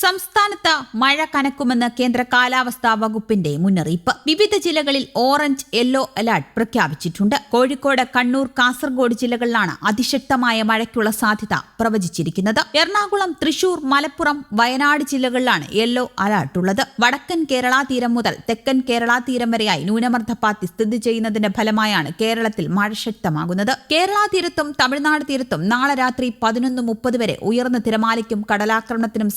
സംസ്ഥാനത്ത് മഴ കനക്കുമെന്ന് കേന്ദ്ര കാലാവസ്ഥാ വകുപ്പിന്റെ മുന്നറിയിപ്പ്. വിവിധ ജില്ലകളിൽ ഓറഞ്ച് യെല്ലോ അലർട്ട് പ്രഖ്യാപിച്ചിട്ടുണ്ട്. കോഴിക്കോട് കണ്ണൂർ കാസർഗോഡ് ജില്ലകളിലാണ് അതിശക്തമായ മഴയ്ക്കുള്ള സാധ്യത പ്രവചിച്ചിരിക്കുന്നത്. എറണാകുളം തൃശൂർ മലപ്പുറം വയനാട് ജില്ലകളിലാണ് യെല്ലോ അലർട്ട് ഉള്ളത്. വടക്കൻ കേരള തീരം മുതൽ തെക്കൻ കേരള തീരം വരെയായി ന്യൂനമർദ്ദപാത്തി സ്ഥിതി ചെയ്യുന്നതിന്റെ ഫലമായാണ് കേരളത്തിൽ മഴ ശക്തമാകുന്നത്. കേരള തീരത്തും തമിഴ്നാട് തീരത്തും നാളെ രാത്രി പതിനൊന്ന് മുപ്പത് വരെ ഉയർന്ന തിരമാലയ്ക്കും കടലാക്രമണത്തിനും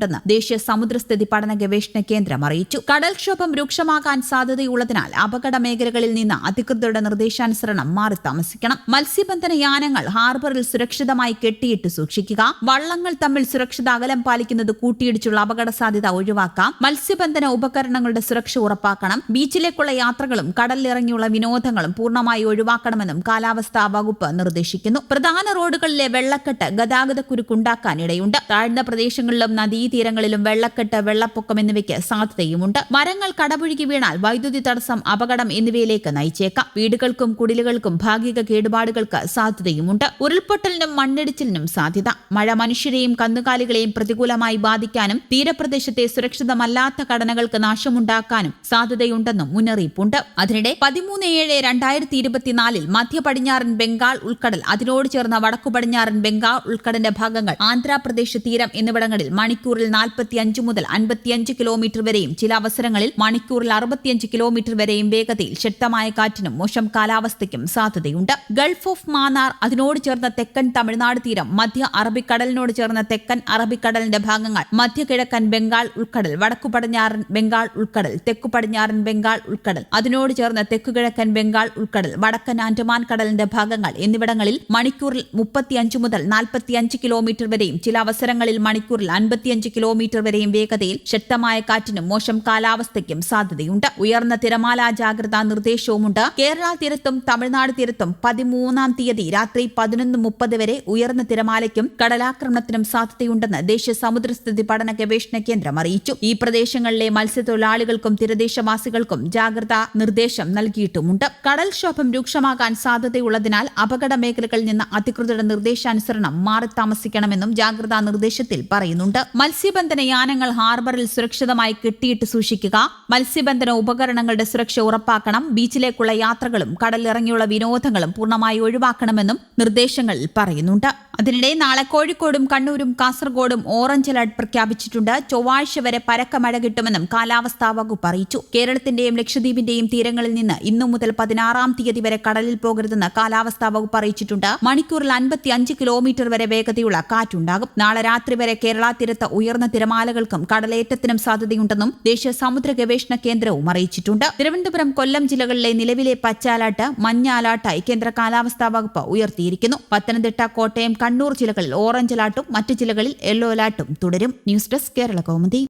സാധ്യതയുണ്ടെന്ന് ദേശീയ സമുദ്രസ്ഥിതി പഠന ഗവേഷണ കേന്ദ്രം അറിയിച്ചു. കടൽക്ഷോഭം രൂക്ഷമാകാൻ സാധ്യതയുള്ളതിനാൽ അപകട മേഖലകളിൽ നിന്ന് അധികൃതരുടെ നിർദ്ദേശാനുസരണം മാറി താമസിക്കണം. മത്സ്യബന്ധന യാനങ്ങൾ ഹാർബറിൽ സുരക്ഷിതമായി കെട്ടിയിട്ട് സൂക്ഷിക്കുക. വള്ളങ്ങൾ തമ്മിൽ സുരക്ഷിത അകലം പാലിക്കുന്നത് കൂട്ടിയിടിച്ചുള്ള അപകട സാധ്യത ഒഴിവാക്കാം. മത്സ്യബന്ധന ഉപകരണങ്ങളുടെ സുരക്ഷ ഉറപ്പാക്കണം. ബീച്ചിലേക്കുള്ള യാത്രകളും കടലിലിറങ്ങിയുള്ള വിനോദങ്ങളും പൂർണമായി ഒഴിവാക്കണമെന്നും കാലാവസ്ഥാ വകുപ്പ് നിർദ്ദേശിക്കുന്നു. പ്രധാന റോഡുകളിലെ വെള്ളക്കെട്ട് ഗതാഗതക്കുരുക്കുണ്ടാക്കാൻ ഇടയുണ്ട്. താഴ്ന്ന പ്രദേശങ്ങളിലും നദീതീരങ്ങളിലും വെള്ളക്കെട്ട് വെള്ളപ്പൊക്കം എന്നിവയ്ക്ക് സാധ്യതയുമുണ്ട്. മരങ്ങൾ കടപുഴുകി വീണാൽ വൈദ്യുതി തടസ്സം അപകടം എന്നിവയിലേക്ക് നയിച്ചേക്കാം. വീടുകൾക്കും കുടിലുകൾക്കും ഭാഗിക കേടുപാടുകൾക്ക് സാധ്യതയുമുണ്ട്. ഉരുൾപൊട്ടലിനും മണ്ണിടിച്ചിലിനും സാധ്യത. മഴ മനുഷ്യരെയും കന്നുകാലികളെയും പ്രതികൂലമായി ബാധിക്കാനും തീരപ്രദേശത്തെ സുരക്ഷിതമല്ലാത്ത ഘടനകൾക്ക് നാശമുണ്ടാക്കാനും സാധ്യതയുണ്ടെന്നും മുന്നറിയിപ്പുണ്ട്. അതിനിടെ പതിമൂന്ന് ഏഴ് രണ്ടായിരത്തി ഇരുപത്തിനാലിൽ മധ്യ പടിഞ്ഞാറൻ ബംഗാൾ ഉൾക്കടൽ അതിനോട് ചേർന്ന വടക്കു പടിഞ്ഞാറൻ ബംഗാൾ ഉൾക്കടലിന്റെ ഭാഗങ്ങൾ ആന്ധ്രാപ്രദേശ് തീരം എന്നിവിടങ്ങളിൽ മണിക്കൂറിൽ നാൽപ്പത്തിയഞ്ച് മുതൽ അൻപത്തിയഞ്ച് കിലോമീറ്റർ വരെയും ചില അവസരങ്ങളിൽ മണിക്കൂറിൽ അറുപത്തിയഞ്ച് കിലോമീറ്റർ വരെയും വേഗതയിൽ ശക്തമായ കാറ്റിനും മോശം കാലാവസ്ഥയ്ക്കും സാധ്യതയുണ്ട്. ഗൾഫ് ഓഫ് മാന്നാർ അതിനോട് ചേർന്ന തെക്കൻ തമിഴ്നാട് തീരം മധ്യ അറബിക്കടലിനോട് ചേർന്ന തെക്കൻ അറബിക്കടലിന്റെ ഭാഗങ്ങൾ മധ്യ കിഴക്കൻ ബംഗാൾ ഉൾക്കടൽ വടക്കു പടിഞ്ഞാറൻ ബംഗാൾ ഉൾക്കടൽ തെക്കു പടിഞ്ഞാറൻ ബംഗാൾ ഉൾക്കടൽ അതിനോട് ചേർന്ന തെക്കു കിഴക്കൻ ബംഗാൾ ഉൾക്കടൽ വടക്കൻ ആൻഡമാൻ കടലിന്റെ ഭാഗങ്ങൾ എന്നിവിടങ്ങളിൽ മണിക്കൂറിൽ മുപ്പത്തിയഞ്ച് മുതൽ നാൽപ്പത്തിയഞ്ച് കിലോമീറ്റർ വരെയും ചില അവസരങ്ങളിൽ മണിക്കൂറിൽ അൻപത്തിയഞ്ച് കിലോമീറ്റർ വരെയും വേഗതയിൽ ശക്തമായ കാറ്റിനും മോശം കാലാവസ്ഥയ്ക്കും സാധ്യതയുണ്ട്. ഉയർന്ന തിരമാല ജാഗ്രതാ നിർദ്ദേശവുമുണ്ട്. കേരള തീരത്തും തമിഴ്നാട് തീരത്തും പതിമൂന്നാം തീയതി രാത്രി പതിനൊന്ന് മുപ്പത് വരെ ഉയർന്ന തിരമാലയ്ക്കും കടലാക്രമണത്തിനും സാധ്യതയുണ്ടെന്ന് ദേശീയ സമുദ്രസ്ഥിതി പഠന ഗവേഷണ കേന്ദ്രം അറിയിച്ചു. ഈ പ്രദേശങ്ങളിലെ മത്സ്യത്തൊഴിലാളികൾക്കും തീരദേശവാസികൾക്കും ജാഗ്രതാ നിർദ്ദേശം നൽകിയിട്ടുമുണ്ട്. കടൽക്ഷോഭം രൂക്ഷമാകാൻ സാധ്യതയുള്ളതിനാൽ അപകട മേഖലകളിൽ നിന്ന് അധികൃതരുടെ നിർദ്ദേശാനുസരണം മാറി താമസിക്കണമെന്നും ജാഗ്രതാ നിർദ്ദേശത്തിൽ പറയുന്നുണ്ട്. മത്സ്യബന്ധന യാനങ്ങൾ ഹാർബറിൽ സുരക്ഷിതമായി കെട്ടിയിട്ട് സൂക്ഷിക്കുക. മത്സ്യബന്ധന ഉപകരണങ്ങളുടെ സുരക്ഷ ഉറപ്പാക്കണം. ബീച്ചിലേക്കുള്ള യാത്രകളും കടലിറങ്ങിയുള്ള വിനോദങ്ങളും പൂർണമായി ഒഴിവാക്കണമെന്നും നിർദ്ദേശങ്ങളിൽ പറയുന്നുണ്ട്. അതിനിടെ നാളെ കോഴിക്കോടും കണ്ണൂരും കാസർഗോഡും ഓറഞ്ച് അലർട്ട് പ്രഖ്യാപിച്ചിട്ടുണ്ട്. ചൊവ്വാഴ്ച വരെ പരക്ക മഴ കിട്ടുമെന്നും കാലാവസ്ഥാ വകുപ്പ് അറിയിച്ചു. കേരളത്തിന്റെയും ലക്ഷദ്വീപിന്റെയും തീരങ്ങളിൽ നിന്ന് ഇന്നു മുതൽ പതിനാറാം തീയതി വരെ കടലിൽ പോകരുതെന്ന് കാലാവസ്ഥാ വകുപ്പ് അറിയിച്ചിട്ടുണ്ട്. മണിക്കൂറിൽ അൻപത്തി അഞ്ച് കിലോമീറ്റർ വരെ വേഗതയുള്ള കാറ്റുണ്ടാകും. നാളെ രാത്രി വരെ കേരള തീരത്ത് ഉയർന്ന തിരമാലകൾക്കും കടലേറ്റത്തിനും സാധ്യതയുണ്ടെന്നും ദേശീയ സമുദ്ര ഗവേഷണ കേന്ദ്രവും അറിയിച്ചിട്ടുണ്ട്. തിരുവനന്തപുരം കൊല്ലം ജില്ലകളിലെ നിലവിലെ പച്ച അലർട്ട് മഞ്ഞ അലർട്ടായി കേന്ദ്ര കാലാവസ്ഥാ വകുപ്പ് ഉയർത്തിയിരിക്കുന്നു. പത്തനംതിട്ട കോട്ടയം കണ്ണൂർ ജില്ലകളിൽ ഓറഞ്ച് അലർട്ടും മറ്റ് ജില്ലകളിൽ യെല്ലോ അലർട്ടും. തുടരും ന്യൂസ് ഡെസ്ക് കേരള കൗമുദി.